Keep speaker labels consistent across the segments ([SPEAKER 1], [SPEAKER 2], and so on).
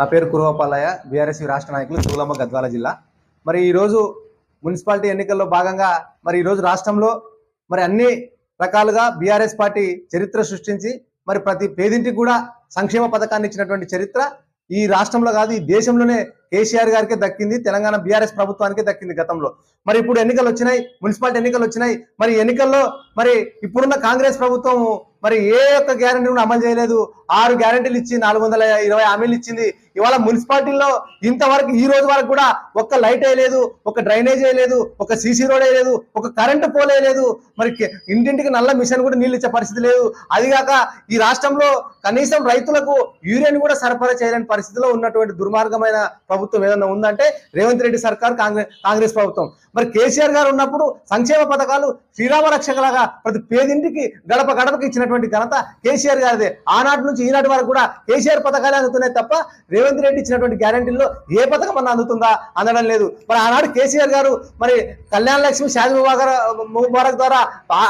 [SPEAKER 1] నా పేరు కురవపాలయ్య బీఆర్ఎస్ రాష్ట్ర నాయకులు చూలమ్మ గద్వాల జిల్లా. మరి ఈరోజు మున్సిపాలిటీ ఎన్నికల్లో భాగంగా మరి ఈరోజు రాష్ట్రంలో మరి అన్ని రకాలుగా బీఆర్ఎస్ పార్టీ చరిత్ర సృష్టించి మరి ప్రతి పేదింటికి కూడా సంక్షేమ పథకాన్ని ఇచ్చినటువంటి చరిత్ర ఈ రాష్ట్రంలో కాదు ఈ దేశంలోనే కేసీఆర్ గారికే దక్కింది తెలంగాణ బీఆర్ఎస్ ప్రభుత్వానికే దక్కింది గతంలో. మరి ఇప్పుడు ఎన్నికలు వచ్చినాయి మున్సిపాలిటీ ఎన్నికలు వచ్చినాయి మరి ఎన్నికల్లో మరి ఇప్పుడున్న కాంగ్రెస్ ప్రభుత్వం మరి ఏ ఒక్క గ్యారంటీ కూడా అమలు చేయలేదు. ఆరు గ్యారంటీలు ఇచ్చి నాలుగు వందల ఇరవై హామీలు ఇచ్చింది ఇవాళ మున్సిపాలిటీలో ఇంతవరకు ఈ రోజు వరకు కూడా ఒక్క లైట్ వేయలేదు ఒక డ్రైనేజ్ వేయలేదు ఒక సీసీ రోడ్ వేయలేదు ఒక కరెంటు పోల్ వేయలేదు మరి ఇంటింటికి నల్ల మిషన్ కూడా నీళ్ళు ఇచ్చే పరిస్థితి లేదు. అదిగాక ఈ రాష్ట్రంలో కనీసం రైతులకు యూరియన్ కూడా సరఫరా చేయలేని పరిస్థితిలో ఉన్నటువంటి దుర్మార్గమైన ప్రభుత్వం ఏదైనా ఉందంటే రేవంత్ రెడ్డి సర్కార్ కాంగ్రెస్ కాంగ్రెస్ ప్రభుత్వం. మరి కేసీఆర్ గారు ఉన్నప్పుడు సంక్షేమ పథకాలు శ్రీరామ రక్షకలాగా ప్రతి పేదింటికి గడప గడపకి ఇచ్చినటువంటి ఘనత కేసీఆర్ గారిదే. ఆనాటి నుంచి ఈనాటి వరకు కూడా కేసీఆర్ పథకాలే అందుతున్నాయి తప్ప రేవంత్ రెడ్డి ఇచ్చినటువంటి గ్యారంటీల్లో ఏ పథకం అన్న అందుతుందా అందడం లేదు. మరి ఆనాడు కేసీఆర్ గారు మరి కళ్యాణ లక్ష్మి షాది ముబారక్ ముబారక్ ద్వారా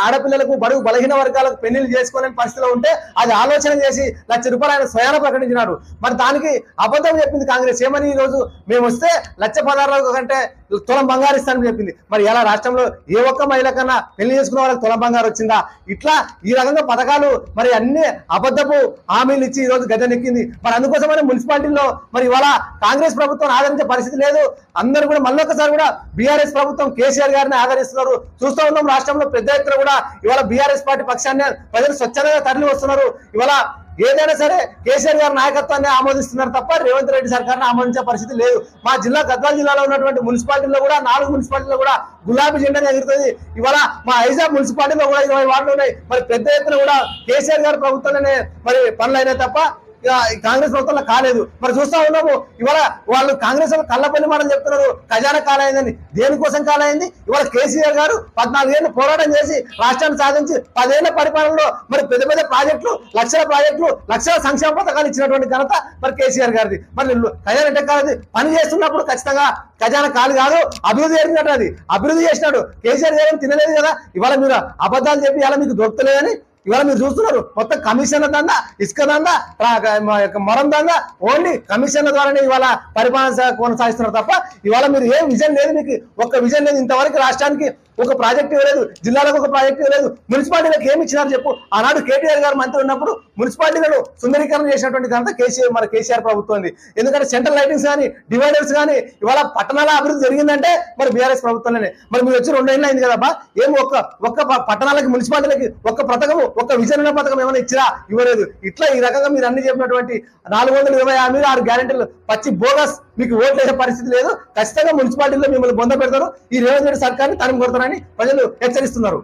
[SPEAKER 1] ఆడపిల్లలకు బడుగు బలహీన వర్గాలకు పెళ్ళిళ్ళు చేసుకోలేని పరిస్థితిలో ఉంటే అది ఆలోచన చేసి లక్ష రూపాయలు ఆయన స్వయాన ప్రకటించినాడు. మరి దానికి అబద్ధం చెప్పింది కాంగ్రెస్. ఏమని ఈ రోజు మేము వస్తే లక్ష పదార్థాల కంటే తులం బంగారు ఇస్తానని చెప్పింది. మరి ఎలా రాష్ట్రంలో ఏ ఒక్క మహిళ కన్నా పెళ్ళి చేసుకున్న వాళ్ళకి తులం బంగారు వచ్చిందా? ఇట్లా ఈ రకంగా పథకాలు మరి అన్ని అబద్ధపు హామీలు ఇచ్చి ఈ రోజు నెక్కింది మరి అందుకోసమని మున్సిపాలిటీలో మరి ఇవాళ కాంగ్రెస్ ప్రభుత్వం ఆదరించే పరిస్థితి లేదు. అందరూ కూడా మళ్ళొకసారి కూడా బీఆర్ఎస్ ప్రభుత్వం కేసీఆర్ గారిని ఆదరిస్తున్నారు. చూస్తూ ఉన్నాం రాష్ట్రంలో పెద్ద ఎత్తున కూడా ఇవాళ బీఆర్ఎస్ పార్టీ పక్షాన్ని ప్రజలు స్వచ్ఛందంగా తరలి వస్తున్నారు ఇవాళ ఏదైనా సరే కేసీఆర్ గారి నాయకత్వాన్ని ఆమోదిస్తున్నారు తప్ప రేవంత్ రెడ్డి సర్కార్ని ఆమోదించే పరిస్థితి లేదు. మా జిల్లా గద్వాల జిల్లాలో ఉన్నటువంటి మున్సిపాలిటీలో కూడా నాలుగు మున్సిపాలిటీలో కూడా గులాబీ జెండా ఎగురుతుంది. ఇవాళ మా హైజాబ్ మున్సిపాలిటీలో కూడా ఇరవై వార్డులు ఉన్నాయి. మరి పెద్ద ఎత్తున కూడా కేసీఆర్ గారి ప్రభుత్వంలోనే మరి పనులు అయినాయి తప్ప కాంగ్రెస్ ప్రభుత్వంలో కాలేదు. మరి చూస్తా ఉన్నాము ఇవాళ వాళ్ళు కాంగ్రెస్ వాళ్ళు కళ్ళపల్లి మాటలు చెప్తున్నారు ఖజానా కాలైందని. దేనికోసం కాలైంది? ఇవాళ కేసీఆర్ గారు పద్నాలుగేళ్ళు పోరాటం చేసి రాష్ట్రాన్ని సాధించి పదేళ్ళ పరిపాలనలో మరి పెద్ద పెద్ద ప్రాజెక్టులు లక్షల ప్రాజెక్టులు లక్షల సంక్షేమ పథకాలు ఇచ్చినటువంటి ఘనత మరి కేసీఆర్ గారిది. మరి ఖజానా అంటే కాదు పని చేస్తున్నప్పుడు ఖచ్చితంగా ఖజానా కాదు కాదు అభివృద్ధి జరిగినట్టు అది. అభివృద్ధి చేసినాడు. కేసీఆర్ గారు తినలేదు కదా? ఇవాళ మీరు అబద్ధాలు చెప్పి ఇవాళ మీకు దొరుకుతలేదని ఇవాళ మీరు చూస్తున్నారు మొత్తం కమిషన్ల దందా ఇసుక దందా మరం దందా ఓన్లీ కమిషన్ల ద్వారానే ఇవాళ పరిపాలన కొనసాగిస్తున్నారు తప్ప ఇవాళ మీరు ఏ విజన్ లేదు మీకు ఒక్క విజన్ లేదు ఇంతవరకు రాష్ట్రానికి. ఒక ప్రాజెక్ట్ ఇవ్వలేదు జిల్లాలకు ఒక ప్రాజెక్ట్ ఇవ్వలేదు మున్సిపాలిటీలకు ఏమి ఇచ్చినారు చెప్పు? ఆనాడు కేటీఆర్ గారు మంత్రి ఉన్నప్పుడు మున్సిపాలిటీలను సుందరీకరణ చేసినటువంటి ఘనత కేసీఆర్ మన కేసీఆర్ ప్రభుత్వం ఎందుకంటే సెంట్రల్ లైటింగ్స్ కానీ డివైడర్స్ కానీ ఇవాళ పట్టణాల అభివృద్ధి జరిగిందంటే మరి బీఆర్ఎస్ ప్రభుత్వంలోనే. మరి మీరు వచ్చి రెండేళ్ళు అయింది కదబ్బా ఏం ఒక్క ఒక్క పట్టణాలకి మున్సిపాలిటీలకి ఒక్క పథకము ఒక్క విజయనగర పథకం ఏమైనా ఇచ్చినా ఇవ్వలేదు. ఇట్లా ఈ రకంగా మీరు అన్ని చెప్పినటువంటి నాలుగు వందల ఇరవై ఆరు ఆరు గ్యారెంటీలు పచ్చి బోగస్ మీకు ఓట్లు వేసే పరిస్థితి లేదు. ఖచ్చితంగా మున్సిపాలిటీలో మిమ్మల్ని బొంద పెడతారు. ఈ రేవంత్ రెడ్డి సర్కార్ని తరిమి కొడతారని ప్రజలు హెచ్చరిస్తున్నారు.